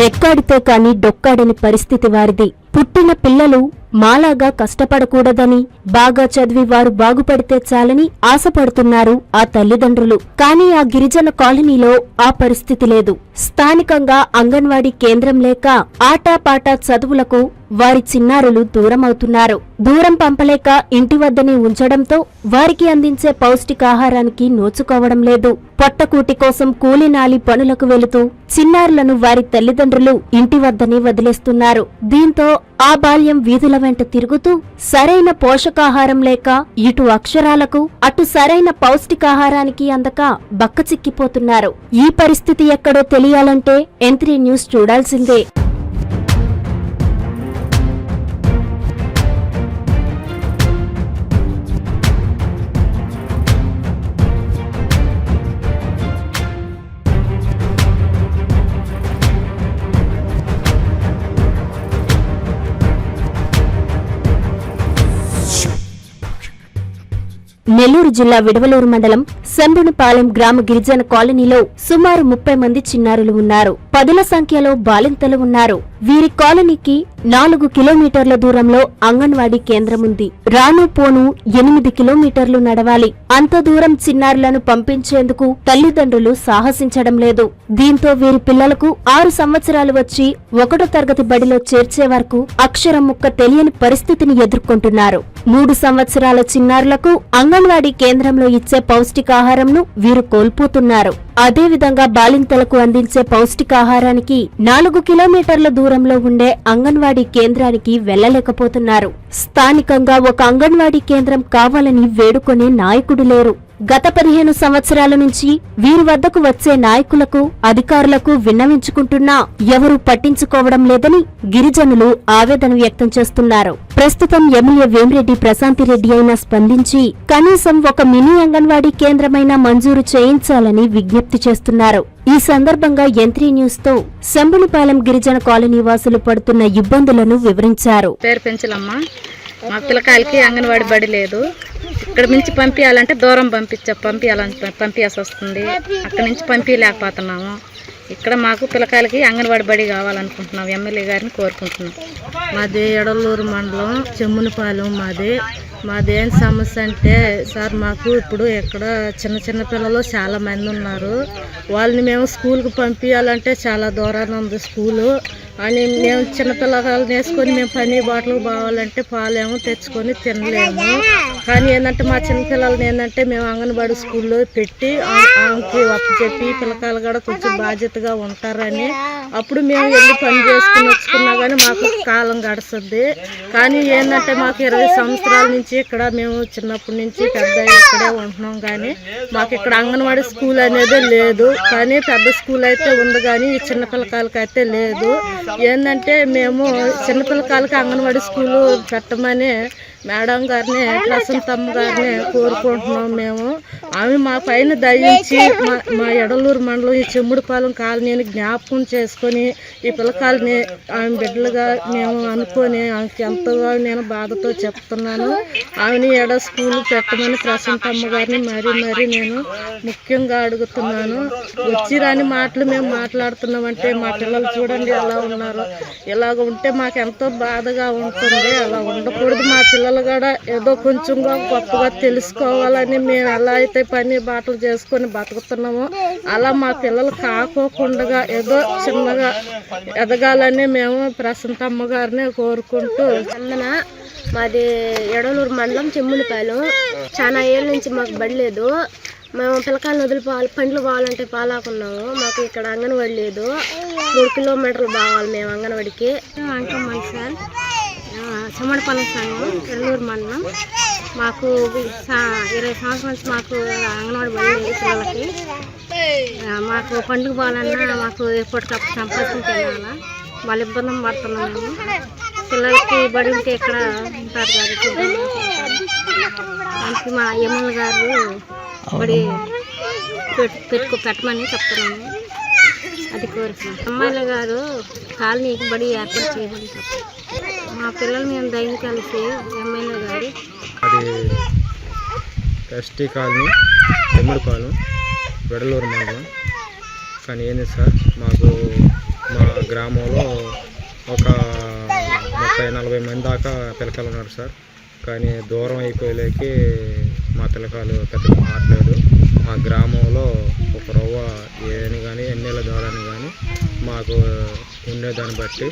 రెక్కాడితే కాని డొక్కాడని పరిస్థితి వారిది. పుట్టిన పిల్లలు మాలాగా కష్టపడకూడదని బాగా చదివి వారు బాగుపడితే చాలని ఆశపడుతున్నారు ఆ తల్లిదండ్రులు. కానీ ఆ గిరిజన కాలనీలో ఆ పరిస్థితి లేదు. స్థానికంగా అంగన్వాడీ కేంద్రం లేక ఆటాపాటా చదువులకు వారి చిన్నారులు దూరమవుతున్నారు. దూరం పంపలేక ఇంటి వద్దనే ఉంచడంతో వారికి అందించే పౌష్టికాహారానికి నోచుకోవడం లేదు. పొట్టకూటి కోసం కూలినాలి పనులకు వెళుతూ చిన్నారులను వారి తల్లిదండ్రులు ఇంటి వద్దనే వదిలేస్తున్నారు. దీంతో ఆ బాల్యం వీధుల వెంట తిరుగుతూ సరైన పోషకాహారం లేక ఇటు అక్షరాలకు అటు సరైన పౌష్టికాహారానికి అందక బక్కచిక్కిపోతున్నారు. ఈ పరిస్థితి ఎక్కడో తెలియాలంటే ఎంత్రీ న్యూస్ చూడాల్సిందే. నెల్లూరు జిల్లా విడవలూరు మండలం శంభునిపాలెం గ్రామ గిరిజన కాలనీలో సుమారు ముప్పై మంది చిన్నారులు ఉన్నారు. పదుల సంఖ్యలో బాలింతలు ఉన్నారు. వీరి కాలనీకి నాలుగు కిలోమీటర్ల దూరంలో అంగన్వాడీ కేంద్రం ఉంది రాను పోను ఎనిమిది కిలోమీటర్లు నడవాలి. అంత దూరం చిన్నారులను పంపించేందుకు తల్లిదండ్రులు సాహసించడం లేదు. దీంతో వీరి పిల్లలకు ఆరు సంవత్సరాలు వచ్చి ఒకటో తరగతి బడిలో చేర్చే వరకు అక్షరం ముక్క తెలియని పరిస్థితిని ఎదుర్కొంటున్నారు. మూడు సంవత్సరాల చిన్నారులకు అంగన్వాడీ కేంద్రంలో ఇచ్చే పౌష్టికాహారంను వీరు కోల్పోతున్నారు. అదేవిధంగా బాలింతలకు అందించే పౌష్టికాహారానికి నాలుగు కిలోమీటర్ల దూరం దూరంలో ఉండే అంగన్వాడీ కేంద్రానికి వెళ్ళలేకపోతున్నారు స్థానికంగా ఒక అంగన్వాడీ కేంద్రం కావాలని వేడుకొనే నాయకుడు లేరు. గత పదిహేను సంవత్సరాల నుంచి వీరి వద్దకు వచ్చే నాయకులకు అధికారులకు విన్నవించుకుంటున్నా ఎవరూ పట్టించుకోవడం లేదని గిరిజనులు ఆవేదన వ్యక్తం చేస్తున్నారు. ప్రస్తుతం ఎమ్మెల్యే వేమిరెడ్డి ప్రశాంతిరెడ్డి అయినా స్పందించి కనీసం ఒక మినీ అంగన్వాడీ కేంద్రమైనా మంజూరు చేయించాలని విజ్ఞప్తి చేస్తున్నారు. ఈ సందర్భంగా ఎంత్రీ న్యూస్తో శంభునిపాలెం గిరిజన కాలనీ వాసులు పడుతున్న ఇబ్బందులను వివరించారు. పేరు పెంచలమ్మ. మా పిల్లకాయలకి అంగన్వాడి బడి లేదు. ఇక్కడ నుంచి పంపించాలంటే దూరం పంపించ పంపించాలని పంపించాల్సి వస్తుంది. అక్కడ నుంచి పంపించలేకపోతున్నాము ఇక్కడ మాకు పిల్లకాయలకి అంగన్వాడి బడి కావాలనుకుంటున్నాం ఎమ్మెల్యే గారిని కోరుకుంటున్నాం. మాది ఎడలూరు మండలం చెమ్మునిపాలెం మాది. మాదేం సమస్య అంటే సార్ మాకు ఇప్పుడు ఇక్కడ చిన్న చిన్న పిల్లలు చాలామంది ఉన్నారు. వాళ్ళని మేము స్కూల్కి పంపించాలంటే చాలా దూరాన ఉంది స్కూలు. అని మేము చిన్నపిల్లగాళ్ళు వేసుకొని మేము పని బాటలు బావాలంటే పాలేము తెచ్చుకొని తినలేము. కానీ ఏంటంటే మా చిన్నపిల్లలని ఏంటంటే మేము అంగన్వాడీ స్కూల్లో పెట్టి ఆమెకి అప్పు చెప్పి పిల్లకాయలు కూడా కొంచెం బాధ్యతగా ఉంటారని. అప్పుడు మేము వెళ్ళి పని చేసుకుని వచ్చుకున్నా కానీ మాకు కాలం గడుస్తుంది. కానీ ఏంటంటే మాకు ఇరవై సంవత్సరాల నుంచి ఇక్కడ మేము చిన్నప్పటి నుంచి పెద్ద ఇక్కడే ఉంటున్నాం కానీ మాకు ఇక్కడ అంగన్వాడీ స్కూల్ అనేది లేదు. కానీ పెద్ద స్కూల్ అయితే ఉంది కానీ ఈ చిన్న పిల్లకాయలకి అయితే లేదు. ఏంటంటే మేము చిన్న పిల్లకాయలకి అంగన్వాడీ స్కూలు పెట్టమని మేడం గారిని ప్రసంతమ్మ గారిని కోరుకుంటున్నాం మేము. ఆమె మా పైన దయించి మా మా ఎడలూరు మండలం ఈ చెమ్ముడిపాలెం కాలనీని జ్ఞాపకం చేసుకొని ఈ పిల్లకాయలని ఆమె బిడ్డలుగా మేము అనుకొని ఆమెకి ఎంతగా నేను బాధతో చెప్తున్నాను. ఆమెని ఎడ స్కూల్ పెట్టమని ప్రసంతమ్మ గారిని మరీ మరీ నేను ముఖ్యంగా అడుగుతున్నాను. వచ్చి రాని మాటలు మేము మాట్లాడుతున్నామంటే మా పిల్లలు చూడండి ఎలా ఉన్నారు. ఇలాగ ఉంటే మాకు ఎంతో బాధగా ఉంటుంది. అలా ఉండకూడదు మా పిల్లలు. పిల్లలు కూడా ఏదో కొంచెంగా గొప్పగా తెలుసుకోవాలని మేము ఎలా అయితే పని బాటలు చేసుకొని బతుకుతున్నామో అలా మా పిల్లలు కాకోకుండా ఏదో చిన్నగా ఎదగాలని మేము ప్రసంతమ్మ గారిని కోరుకుంటూ చందన మాది ఎడలూరు మండలం చెమ్మునిపాలెం చాలా ఏళ్ళ నుంచి మాకు బడి లేదు మేము పిల్లకాయలు వదిలిపోవాలి పండ్లు పోవాలంటే పాలాకున్నాము మాకు ఇక్కడ అంగన్వాడి లేదు మూడు కిలోమీటర్లు పోవాలి మేము అంగన్వాడికి అంకమ్మ సార్ చెమ్మడిపాలెం సంఘం ఎల్లూరు మండలం. మాకు ఇరవై సంవత్సరాల నుంచి మాకు అంగన్వాడి బండి పిల్లలకి. మాకు పండుగ పోవాలన్నా మాకు ఎప్పటికప్పుడు సంపాదించి వెళ్ళాలా వాళ్ళ ఇబ్బంది పడుతున్నాం మేము. పిల్లలకి బడి ఉంటే ఇక్కడ ఉంటారు కాబట్టి మా ఎమ్మెల్యే గారు బడి పెట్టు పెట్టుకో పెట్టమని చెప్తున్నాము. అది కోరుకున్నాం అమ్మాయిల గారు కాలనీకి బడి ఏర్పాటు చేయమని చెప్తాను మా పిల్లలు మేము దైవం కలిసి ఎమ్మెల్యే గారు అది ఎస్టీ కాలనీ ఎమ్మడిపాలెం వెడలూరు మండలం. కానీ ఏంది సార్ మాకు మా గ్రామంలో ఒక ముప్పై నలభై మంది దాకా పిల్లకాయలు ఉన్నారు సార్. కానీ దూరం అయిపోయేలేకి మా పిల్లకాయలు పెద్దగా మాట్లేదు మా గ్రామంలో ఒక రవ్వ ఏని కానీ ఎన్నెల ద్వారాని కానీ మాకు ఉండేదాన్ని బట్టి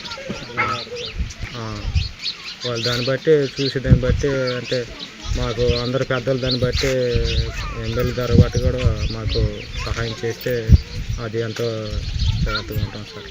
వాళ్ళు దాన్ని బట్టి చూసి దాన్ని బట్టి అంటే మాకు అందరు పెద్దలు దాన్ని బట్టి ఎమ్మెల్యే ధర బట్టి కూడా మాకు సహాయం చేస్తే అది ఎంతో జాగ్రత్తగా ఉంటాం సార్.